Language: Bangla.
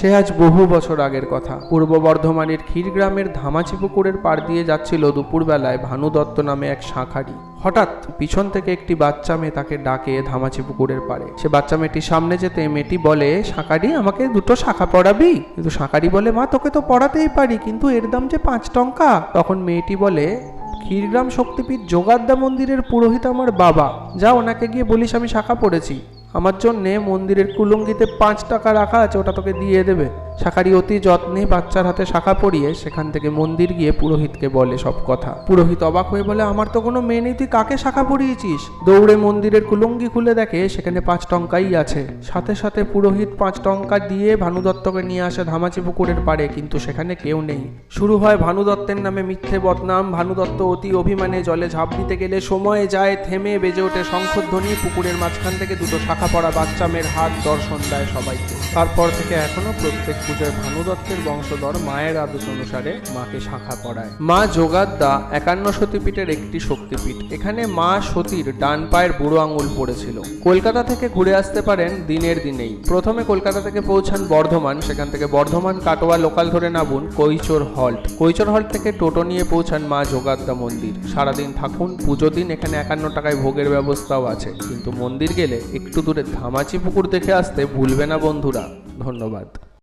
সে আজ বহু বছর আগের কথা। পূর্ব বর্ধমানের ক্ষীরগ্রামের ধামাচি পুকুরের পাড় দিয়ে যাচ্ছিল দুপুরবেলায় ভানু দত্ত নামে এক শাঁখারি। হঠাৎ পিছন থেকে একটি বাচ্চা মেয়ে তাকে ডাকে ধামাচি পুকুরের পাড়ে। সে বাচ্চা মেয়েটির সামনে যেতে মেয়েটি বলে, শাঁখারি, আমাকে দুটো শাখা পড়াবি? কিন্তু শাঁখারি বলে, মা, তোকে তো পড়াতেই পারি, কিন্তু এর দাম যে পাঁচ টঙ্কা? তখন মেয়েটি বলে, ক্ষীরগ্রাম শক্তিপীঠ যোগাদ্দা মন্দিরের পুরোহিত আমার বাবা। যা ওনাকে গিয়ে বলিস আমি শাখা পড়েছি। আমার জন্যে মন্দিরের কুলঙ্গিতে পাঁচ টাকা রাখা আছে ওটা তোকে দিয়ে দেবে। শাখারি অতি যত্নে বাচ্চার হাতে শাখা পরিয়ে সেখান থেকে মন্দির গিয়ে পুরোহিতকে বলে সব কথা। পুরোহিত অবাক হয়ে বলে, আমার তো কোনো মেয়ে নেই, তুই কাকে শাখা পরিয়েছিস? দৌড়ে মন্দিরের কুলঙ্গি খুলে দেখে সেখানে পাঁচ টঙ্কাই আছে। সাথে সাথে পুরোহিত পাঁচ টঙ্কা দিয়ে ভানু দত্তকে নিয়ে আসে ধামাচি পুকুরের পাড়ে, কিন্তু সেখানে কেউ নেই। শুরু হয় ভানু দত্তের নামে মিথ্যে বদনাম। ভানু দত্ত অতি অভিমানে জলে ঝাঁপ দিতে গেলে সময়ে যায়, থেমে বেজে ওঠে শঙ্খধ্বনি। পুকুরের মাঝখান থেকে দুটো শাখা পড়া বাচ্চা মেয়ের হাত দর্শন দেয় সবাইকে। তারপর থেকে এখনও প্রত্যেক পুজোয় ভানু দত্তের বংশধর মায়ের আদেশ অনুসারে মাকে শাখা পড়ায়। মা যোগাদ্দা একান্ন সতীপীঠের একটি শক্তিপীঠ। এখানে মা সতীর ডান পায়ের বুড়ো আঙুল পড়েছিল। কলকাতা থেকে ঘুরে আসতে পারেন দিনের দিনেই। প্রথমে কলকাতা থেকে পৌঁছান বর্ধমান, সেখান থেকে বর্ধমান, কাটোয়া লোকাল ধরে নামুন কৈচোর হল্ট। কৈচোর হল্ট থেকে টোটো নিয়ে পৌঁছান মা যোগাদ্দা মন্দির। সারাদিন থাকুন, পুজো দিন, এখানে একান্ন টাকায় ভোগের ব্যবস্থাও আছে। কিন্তু মন্দির গেলে একটু দূরে ধামাচি পুকুর দেখে আসতে ভুলবে না বন্ধুরা। ধন্যবাদ।